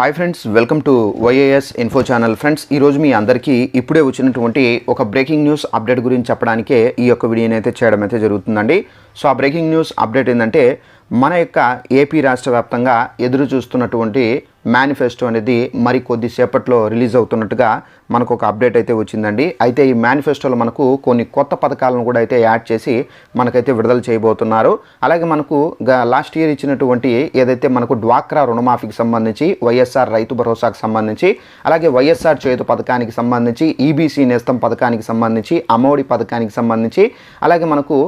Hi friends welcome to Y A S info channel friends ఈరోజు మీ అందరికీ ఇప్పుడే వచ్చినటువంటి ఒక బ్రేకింగ్ న్యూస్ అప్డేట్ గురించి చెప్పడానికే ఈ యొక్క వీడియోని అయితే చేయడం అయితే జరుగుతుందండి. సో ఆ బ్రేకింగ్ న్యూస్ అప్డేట్ ఏంటంటే మన యొక్క ఏపీ రాష్ట్ర వ్యాప్తంగా ఎదురు చూస్తున్నటువంటి మేనిఫెస్టో అనేది మరి కొద్దిసేపట్లో రిలీజ్ అవుతున్నట్టుగా మనకు ఒక అప్డేట్ అయితే వచ్చిందండి. అయితే ఈ మేనిఫెస్టోలో మనకు కొన్ని కొత్త పథకాలను కూడా అయితే యాడ్ చేసి మనకైతే విడుదల చేయబోతున్నారు. అలాగే మనకు లాస్ట్ ఇయర్ ఇచ్చినటువంటి ఏదైతే మనకు డ్వాక్రా రుణమాఫీకి సంబంధించి వైఎస్ఆర్ రైతు భరోసాకు సంబంధించి అలాగే వైఎస్ఆర్ చేతు పథకానికి సంబంధించి ఈబీసీ నేస్తం పథకానికి సంబంధించి అమౌడి పథకానికి సంబంధించి అలాగే మనకు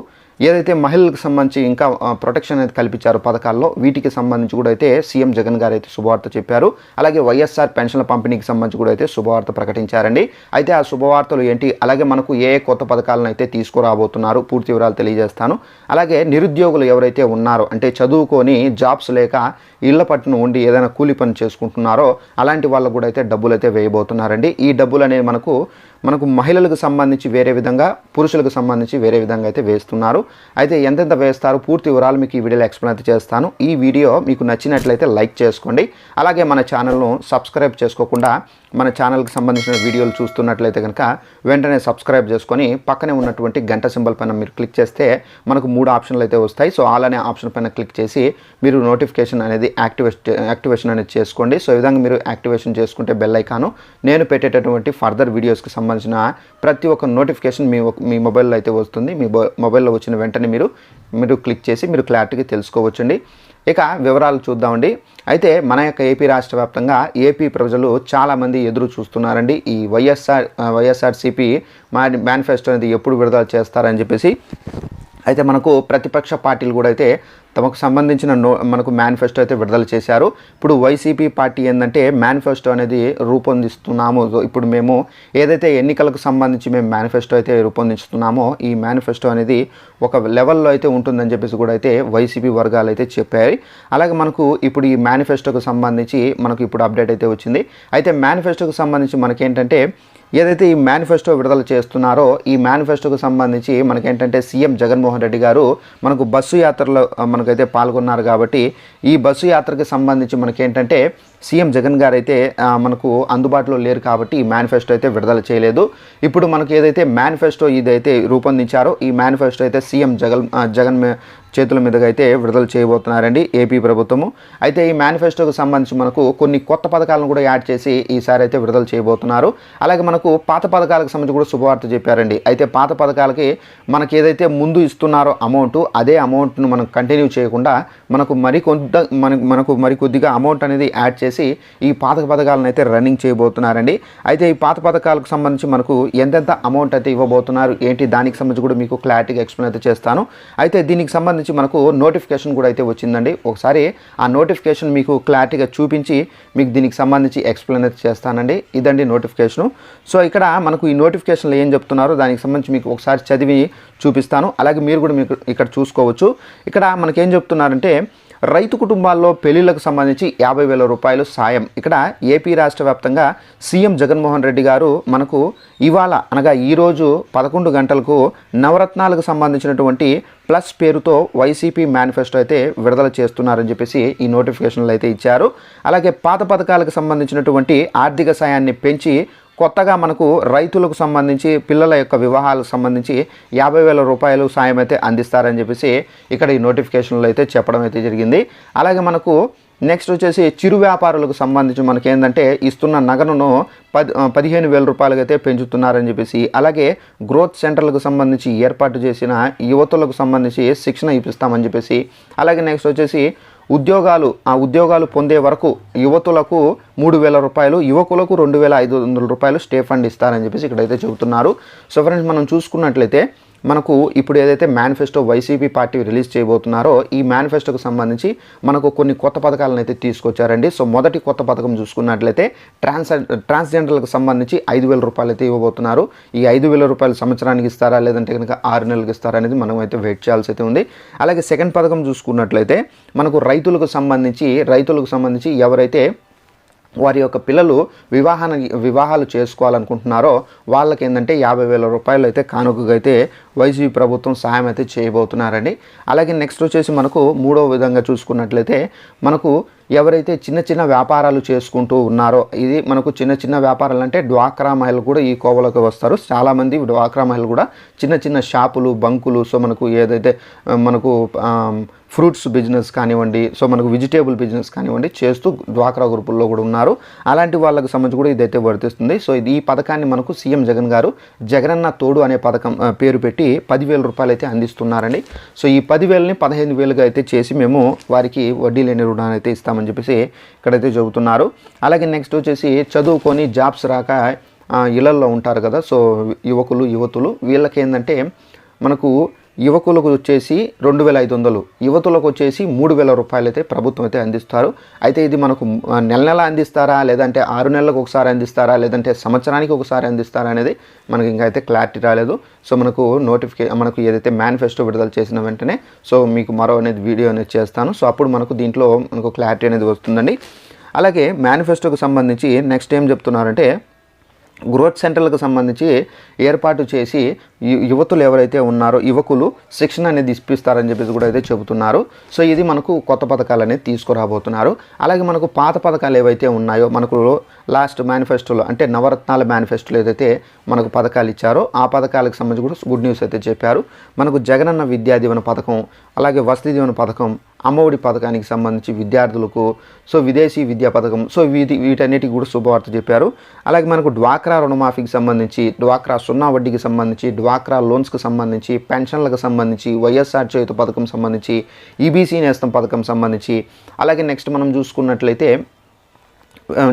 ఏదైతే మహిళలకు సంబంధించి ఇంకా ప్రొటెక్షన్ అనేది కల్పించారు పథకాల్లో వీటికి సంబంధించి కూడా అయితే సీఎం జగన్ గారు అయితే శుభవార్త చెప్పారు. అలాగే వైఎస్ఆర్ పెన్షన్ల పంపిణీకి సంబంధించి కూడా అయితే శుభవార్త ప్రకటించారండి. అయితే ఆ శుభవార్తలు ఏంటి? అలాగే మనకు ఏ ఏ కొత్త పథకాలను అయితే తీసుకురాబోతున్నారు? పూర్తి వివరాలు తెలియజేస్తాను. అలాగే నిరుద్యోగులు ఎవరైతే ఉన్నారో అంటే చదువుకొని జాబ్స్ లేక ఇళ్ళ పట్టును ఉండి ఏదైనా కూలి పని చేసుకుంటున్నారో అలాంటి వాళ్ళకు కూడా అయితే డబ్బులు అయితే వేయబోతున్నారండి. ఈ డబ్బులు అనేవి మనకు మనకు మహిళలకు సంబంధించి వేరే విధంగా పురుషులకు సంబంధించి వేరే విధంగా అయితే వేస్తున్నారు. అయితే ఎంతెంత వేస్తారు? పూర్తి వివరాలు మీకు ఈ వీడియోలో ఎక్స్ప్లెయిన్ అయితే చేస్తాను. ఈ వీడియో మీకు నచ్చినట్లయితే లైక్ చేసుకోండి. అలాగే మన ఛానల్ను సబ్స్క్రైబ్ చేసుకోకుండా మన ఛానల్కి సంబంధించిన వీడియోలు చూస్తున్నట్లయితే కనుక వెంటనే సబ్స్క్రైబ్ చేసుకొని పక్కనే ఉన్నటువంటి గంట సింబల్ పైన మీరు క్లిక్ చేస్తే మనకు మూడు ఆప్షన్లు అయితే వస్తాయి. సో ఆల్ అనే ఆప్షన్ పైన క్లిక్ చేసి మీరు నోటిఫికేషన్ అనేది యాక్టివేట్ యాక్టివేషన్ అనేది చేసుకోండి. సో ఈ విధంగా మీరు యాక్టివేషన్ చేసుకుంటే బెల్ ఐకాను. నేను పెట్టేటటువంటి ఫర్దర్ వీడియోస్కి సంబంధించిన ప్రతి ఒక్క నోటిఫికేషన్ మీ మీ మొబైల్లో అయితే వస్తుంది. మీ మొబైల్లో వచ్చిన వెంటనే మీరు మీరు క్లిక్ చేసి మీరు క్లారిటీగా తెలుసుకోవచ్చండి. ఇక వివరాలు చూద్దామండి. అయితే మన యొక్క ఏపీ రాష్ట్ర వ్యాప్తంగా ఏపీ ప్రజలు చాలామంది ఎదురు చూస్తున్నారండి. ఈ వైఎస్ఆర్ వైఎస్ఆర్సీపీ మా మేనిఫెస్టో అనేది ఎప్పుడు విడుదల చేస్తారని చెప్పేసి అయితే మనకు ప్రతిపక్ష పార్టీలు కూడా అయితే తమకు సంబంధించిన నో మనకు మేనిఫెస్టో అయితే విడుదల చేశారు. ఇప్పుడు వైసీపీ పార్టీ ఏంటంటే మేనిఫెస్టో అనేది రూపొందిస్తున్నాము. ఇప్పుడు మేము ఏదైతే ఎన్నికలకు సంబంధించి మేము మేనిఫెస్టో అయితే రూపొందిస్తున్నామో ఈ మేనిఫెస్టో అనేది ఒక లెవెల్లో అయితే ఉంటుందని చెప్పేసి కూడా అయితే వైసీపీ వర్గాలు అయితే చెప్పాయి. అలాగే మనకు ఇప్పుడు ఈ మేనిఫెస్టోకు సంబంధించి మనకు ఇప్పుడు అప్డేట్ అయితే వచ్చింది. అయితే మేనిఫెస్టోకు సంబంధించి మనకేంటంటే ఏదైతే ఈ మేనిఫెస్టో విడుదల చేస్తున్నారో ఈ మేనిఫెస్టోకు సంబంధించి మనకేంటంటే సీఎం జగన్మోహన్ రెడ్డి గారు మనకు బస్సు యాత్రలో మనకైతే పాల్గొన్నారు కాబట్టి ఈ బస్సు యాత్రకు సంబంధించి మనకేంటంటే సీఎం జగన్ గారు అయితే మనకు అందుబాటులో లేరు కాబట్టి ఈ మేనిఫెస్టో అయితే విడుదల చేయలేదు. ఇప్పుడు మనకు ఏదైతే మేనిఫెస్టో ఇదైతే రూపొందించారో ఈ మేనిఫెస్టో అయితే సీఎం జగన్ జగన్ చేతుల మీదుగా అయితే విడుదల చేయబోతున్నారండి ఏపీ ప్రభుత్వము. అయితే ఈ మేనిఫెస్టోకి సంబంధించి మనకు కొన్ని కొత్త పథకాలను కూడా యాడ్ చేసి ఈసారి అయితే విడుదల చేయబోతున్నారు. అలాగే మనకు పాత పథకాలకు సంబంధించి కూడా శుభవార్త చెప్పారండి. అయితే పాత పథకాలకి మనకి ఏదైతే ముందు ఇస్తున్నారో అమౌంట్ అదే అమౌంట్ను మనం కంటిన్యూ చేయకుండా మనకు మరి కొంత మనకు మనకు మరి కొద్దిగా అమౌంట్ అనేది యాడ్ చేసి ఈ పాత పథకాలను అయితే రన్నింగ్ చేయబోతున్నారండి. అయితే ఈ పాత పథకాలకు సంబంధించి మనకు ఎంతెంత అమౌంట్ అయితే ఇవ్వబోతున్నారు? ఏంటి? దానికి సంబంధించి కూడా మీకు క్లారిటీగా ఎక్స్ప్లెయిన్ అయితే చేస్తాను. అయితే దీనికి సంబంధించి మనకు నోటిఫికేషన్ కూడా అయితే వచ్చిందండి. ఒకసారి ఆ నోటిఫికేషన్ మీకు క్లారిటీగా చూపించి మీకు దీనికి సంబంధించి ఎక్స్ప్లెయిన్ అయితే చేస్తానండి. ఇదండి నోటిఫికేషను సో ఇక్కడ మనకు ఈ నోటిఫికేషన్లో ఏం చెప్తున్నారో? దానికి సంబంధించి మీకు ఒకసారి చదివి చూపిస్తాను. అలాగే మీరు కూడా మీకు ఇక్కడ చూసుకోవచ్చు. ఇక్కడ మనకేం చెప్తున్నారంటే రైతు కుటుంబాల్లో పెళ్ళిళ్ళకు సంబంధించి యాభై వేల రూపాయలు సాయం. ఇక్కడ ఏపీ రాష్ట్ర వ్యాప్తంగా సీఎం జగన్మోహన్ రెడ్డి గారు మనకు ఇవాళ అనగా ఈరోజు పదకొండు గంటలకు నవరత్నాలకు సంబంధించినటువంటి ప్లస్ పేరుతో వైసీపీ మేనిఫెస్టో అయితే విడుదల చేస్తున్నారని చెప్పేసి ఈ నోటిఫికేషన్లు అయితే ఇచ్చారు. అలాగే పాత పథకాలకు సంబంధించినటువంటి ఆర్థిక సాయాన్ని పెంచి కొత్తగా మనకు రైతులకు సంబంధించి పిల్లల యొక్క వివాహాలకు సంబంధించి యాభై వేల రూపాయలు సాయం అయితే అందిస్తారని చెప్పేసి ఇక్కడ ఈ నోటిఫికేషన్లో అయితే చెప్పడం అయితే జరిగింది. అలాగే మనకు నెక్స్ట్ వచ్చేసి చిరు వ్యాపారులకు సంబంధించి మనకి ఏంటంటే ఇస్తున్న నగనును పది పదిహేను వేల రూపాయలకి అయితే పెంచుతున్నారని చెప్పేసి అలాగే గ్రోత్ సెంటర్లకు సంబంధించి ఏర్పాటు చేసిన యువతులకు సంబంధించి శిక్షణ ఇప్పిస్తామని చెప్పేసి అలాగే నెక్స్ట్ వచ్చేసి ఉద్యోగాలు ఆ ఉద్యోగాలు పొందే వరకు యువతులకు మూడు వేల రూపాయలు యువకులకు రెండు వేల ఐదు వందల రూపాయలు స్టే ఫండ్ ఇస్తారని చెప్పేసి ఇక్కడైతే చెబుతున్నారు. సో ఫ్రెండ్స్ మనం చూసుకున్నట్లయితే మనకు ఇప్పుడు ఏదైతే మేనిఫెస్టో వైసీపీ పార్టీ రిలీజ్ చేయబోతున్నారో ఈ మేనిఫెస్టోకి సంబంధించి మనకు కొన్ని కొత్త పథకాలను అయితే తీసుకొచ్చారండి. సో మొదటి కొత్త పథకం చూసుకున్నట్లయితే ట్రాన్స్ ట్రాన్స్జెండర్లకు సంబంధించి ఐదు వేల రూపాయలు అయితే ఇవ్వబోతున్నారు. ఈ ఐదు వేల రూపాయలు సంవత్సరానికి ఇస్తారా లేదంటే కనుక ఆరు నెలలకు ఇస్తారా అనేది మనం అయితే వెయిట్ చేయాల్సి అయితే ఉంది. అలాగే సెకండ్ పథకం చూసుకున్నట్లయితే మనకు రైతులకు సంబంధించి రైతులకు సంబంధించి ఎవరైతే వారి యొక్క పిల్లలు వివాహాన వివాహాలు చేసుకోవాలనుకుంటున్నారో వాళ్ళకి ఏంటంటే యాభై వేల రూపాయలు అయితే కానుకగా అయితే వైసీపీ ప్రభుత్వం సాయం అయితే చేయబోతున్నారండి. అలాగే నెక్స్ట్ వచ్చేసి మనకు మూడో విధంగా చూసుకున్నట్లయితే మనకు ఎవరైతే చిన్న చిన్న వ్యాపారాలు చేసుకుంటూ ఉన్నారో ఇది మనకు చిన్న చిన్న వ్యాపారాలు అంటే డ్వాక్రా మహిళలు కూడా ఈ కోవలోకి వస్తారు. చాలామంది డ్వాక్రా మహిళలు కూడా చిన్న చిన్న షాపులు బంకులు సో మనకు ఏదైతే మనకు ఫ్రూట్స్ బిజినెస్ కానివ్వండి సో మనకు వెజిటేబుల్ బిజినెస్ కానివ్వండి చేస్తూ డ్వాక్రా గ్రూపుల్లో కూడా ఉన్నారు. అలాంటి వాళ్ళకి సంబంధించి కూడా ఇదైతే వర్తిస్తుంది. సో ఇది ఈ పథకాన్ని మనకు సీఎం జగన్ గారు జగనన్న తోడు అనే పథకం పేరు పెట్టి పదివేల రూపాయలు అయితే అందిస్తున్నారండి. సో ఈ పదివేలని పదిహేను వేలుగా అయితే చేసి మేము వారికి వడ్డీ లేని రుణాన్ని అయితే ఇస్తామని చెప్పేసి ఇక్కడైతే చెబుతున్నారు. అలాగే నెక్స్ట్ వచ్చేసి చదువుకొని జాబ్స్ రాక ఇళ్ళల్లో ఉంటారు కదా సో యువకులు యువతులు వీళ్ళకి ఏంటంటే మనకు యువకులకు వచ్చేసి రెండు వేల ఐదు వందలు యువతులకు వచ్చేసి మూడు వేల రూపాయలు అయితే ప్రభుత్వం అయితే అందిస్తారు. అయితే ఇది మనకు నెల నెల అందిస్తారా లేదంటే ఆరు నెలలకు ఒకసారి అందిస్తారా లేదంటే సంవత్సరానికి ఒకసారి అందిస్తారా అనేది మనకి ఇంకా అయితే క్లారిటీ రాలేదు. సో మనకు నోటిఫికే మనకు ఏదైతే మేనిఫెస్టో విడుదల చేసిన వెంటనే సో మీకు మరో అనేది వీడియో అనేది చేస్తాను. సో అప్పుడు మనకు దీంట్లో మనకు క్లారిటీ అనేది వస్తుందండి. అలాగే మేనిఫెస్టోకి సంబంధించి నెక్స్ట్ ఏం చెప్తున్నారంటే గ్రోత్ సెంటర్లకు సంబంధించి ఏర్పాటు చేసి యువతులు ఎవరైతే ఉన్నారో యువకులు శిక్షణ అనేది ఇప్పిస్తారని చెప్పేసి కూడా అయితే చెబుతున్నారు. సో ఇది మనకు కొత్త పథకాలు అనేది తీసుకురాబోతున్నారు. అలాగే మనకు పాత పథకాలు ఏవైతే ఉన్నాయో మనకు లాస్ట్ మేనిఫెస్టోలో అంటే నవరత్నాల మేనిఫెస్టోలో ఏదైతే మనకు పథకాలు ఇచ్చారో ఆ పథకాలకు సంబంధించి కూడా గుడ్ న్యూస్ అయితే చెప్పారు. మనకు జగనన్న విద్యా దీవెన పథకం అలాగే వసతి దీవెన పథకం అమ్మఒడి పథకానికి సంబంధించి విద్యార్థులకు సో విదేశీ విద్యా పథకం సో వీటి వీటన్నిటికి కూడా శుభవార్త చెప్పారు. అలాగే మనకు డ్వాక్రా రుణమాఫీకి సంబంధించి డ్వాక్రా సున్నా వడ్డీకి సంబంధించి డ్వాక్రా లోన్స్కి సంబంధించి పెన్షన్లకు సంబంధించి వైఎస్ఆర్ చేయుత పథకం సంబంధించి ఈబీసీ నేస్తం పథకం సంబంధించి అలాగే నెక్స్ట్ మనం చూసుకున్నట్లయితే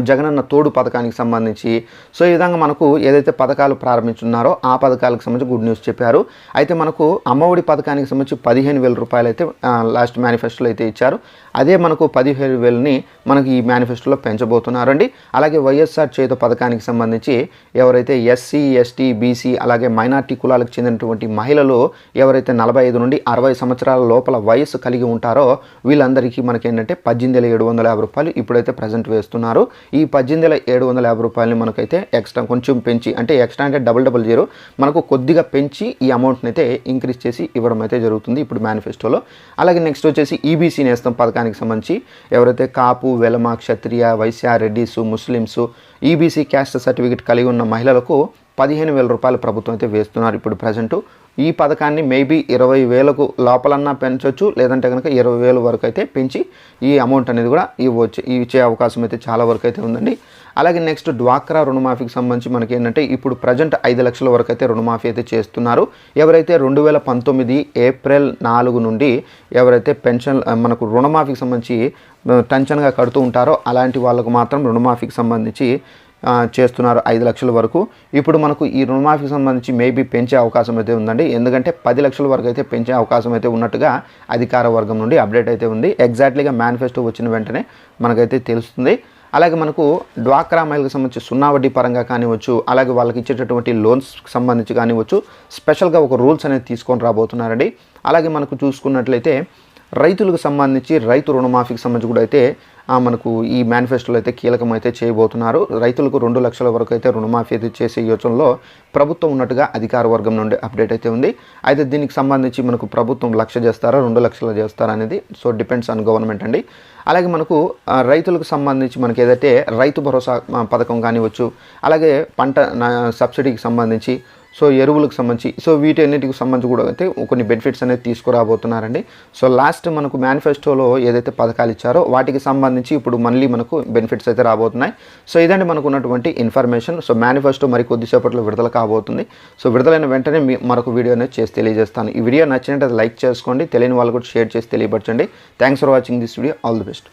జగనన్న తోడు పథకానికి సంబంధించి. సో ఈ విధంగా మనకు ఏదైతే పథకాలు ప్రారంభించున్నారో ఆ పథకాలకు సంబంధించి గుడ్ న్యూస్ చెప్పారు. అయితే మనకు అమ్మఒడి పథకానికి సంబంధించి పదిహేను వేల రూపాయలు అయితే లాస్ట్ మేనిఫెస్టోలో అయితే ఇచ్చారు. అదే మనకు పదిహేను వేలని మనకి ఈ మేనిఫెస్టోలో పెంచబోతున్నారండి. అలాగే వైఎస్ఆర్ చేత పథకానికి సంబంధించి ఎవరైతే ఎస్సీ ఎస్టీ బీసీ అలాగే మైనార్టీ కులాలకు చెందినటువంటి మహిళలు ఎవరైతే నలభై ఐదు నుండి అరవై సంవత్సరాల లోపల వయస్సు కలిగి ఉంటారో వీళ్ళందరికీ మనకి ఏంటంటే పద్దెనిమిది ఏడు వందల యాభై రూపాయలు ఇప్పుడైతే ప్రజెంట్ వేస్తున్నారు. ఈ పద్దెనిమిది వేల ఏడు వందల యాభై రూపాయలని మనకైతే ఎక్స్ట్రా కొంచెం పెంచి అంటే ఎక్స్ట్రా అంటే డబుల్ డబుల్ జీరో మనకు కొద్దిగా పెంచి ఈ అమౌంట్ని అయితే ఇంక్రీజ్ చేసి ఇవ్వడం అయితే జరుగుతుంది ఇప్పుడు మేనిఫెస్టోలో అలాగే నెక్స్ట్ వచ్చేసి ఈబీసీ నేస్తం పథకానికి సంబంధించి ఎవరైతే Kapu Velama Kshatriya Vaishya Reddys Muslims EBC caste certificate కలిగి ఉన్న మహిళలకు పదిహేను వేల రూపాయలు ప్రభుత్వం అయితే వేస్తున్నారు. ఇప్పుడు ప్రజెంట్ ఈ పథకాన్ని మేబీ ఇరవై వేలకు లోపలన్నా పెంచవచ్చు లేదంటే కనుక ఇరవై వేల వరకు అయితే పెంచి ఈ అమౌంట్ అనేది కూడా ఇవ్వచ్చు. ఇచ్చే అవకాశం అయితే చాలా వరకు అయితే ఉందండి. అలాగే నెక్స్ట్ డ్వాక్రా రుణమాఫీకి సంబంధించి మనకి ఏంటంటే ఇప్పుడు ప్రజెంట్ ఐదు లక్షల వరకు అయితే రుణమాఫీ అయితే చేస్తున్నారు. ఎవరైతే రెండు వేల పంతొమ్మిది ఏప్రిల్ నాలుగు నుండి ఎవరైతే పెన్షన్ మనకు రుణమాఫీకి సంబంధించి టెన్షన్గా కడుతూ ఉంటారో అలాంటి వాళ్ళకు మాత్రం రుణమాఫీకి సంబంధించి చేస్తున్నారు ఐదు లక్షల వరకు. ఇప్పుడు మనకు ఈ రుణమాఫీకి సంబంధించి మేబీ పెంచే అవకాశం అయితే ఉందండి. ఎందుకంటే పది లక్షల వరకు అయితే పెంచే అవకాశం అయితే ఉన్నట్టుగా అధికార వర్గం నుండి అప్డేట్ అయితే ఉంది. ఎగ్జాక్ట్లీగా మేనిఫెస్టో వచ్చిన వెంటనే మనకైతే తెలుస్తుంది. అలాగే మనకు డ్వాక్రా మహిళలకు సంబంధించి సున్నా వడ్డీ పరంగా కానివచ్చు అలాగే వాళ్ళకి ఇచ్చేటటువంటి లోన్స్కి సంబంధించి కానివచ్చు స్పెషల్గా ఒక రూల్స్ అనేది తీసుకొని రాబోతున్నారండి. అలాగే మనకు చూసుకున్నట్లయితే రైతులకు సంబంధించి రైతు రుణమాఫీకి సంబంధించి కూడా అయితే మనకు ఈ మేనిఫెస్టోలో అయితే కీలకం అయితే చేయబోతున్నారు. రైతులకు రెండు లక్షల వరకు అయితే రుణమాఫీ అయితే చేసే యోచనలో ప్రభుత్వం ఉన్నట్టుగా అధికార వర్గం నుండి అప్డేట్ అయితే ఉంది. అయితే దీనికి సంబంధించి మనకు ప్రభుత్వం లక్ష చేస్తారా రెండు లక్షలు చేస్తారా అనేది సో డిపెండ్స్ ఆన్ గవర్నమెంట్ అండి. అలాగే మనకు రైతులకు సంబంధించి మనకి ఏదైతే రైతు భరోసా పథకం కానివచ్చు అలాగే పంట నా- సబ్సిడీకి సంబంధించి సో ఎరువులకు సంబంధించి సో వీటన్నిటికి సంబంధించి కూడా అయితే కొన్ని బెనిఫిట్స్ అనేది తీసుకురాబోతున్నారండి. సో లాస్ట్ మనకు మేనిఫెస్టోలో ఏదైతే పథకాలు ఇచ్చారో వాటికి సంబంధించి ఇప్పుడు మళ్ళీ మనకు బెనిఫిట్స్ అయితే రాబోతున్నాయి. సో ఇదండి మనకు ఉన్నటువంటి ఇన్ఫర్మేషన్ సో మేనిఫెస్టో మరి కొద్దిసేపట్లో విడుదల కాబోతుంది. సో విడుదలైన వెంటనే మీ మరొక వీడియో అనేది చేసి తెలియజేస్తాను. ఈ వీడియో నచ్చినట్టు లైక్ చేసుకోండి. తెలియని వాళ్ళు కూడా షేర్ చేసి తెలియపరచండి. Thanks for watching this video all the best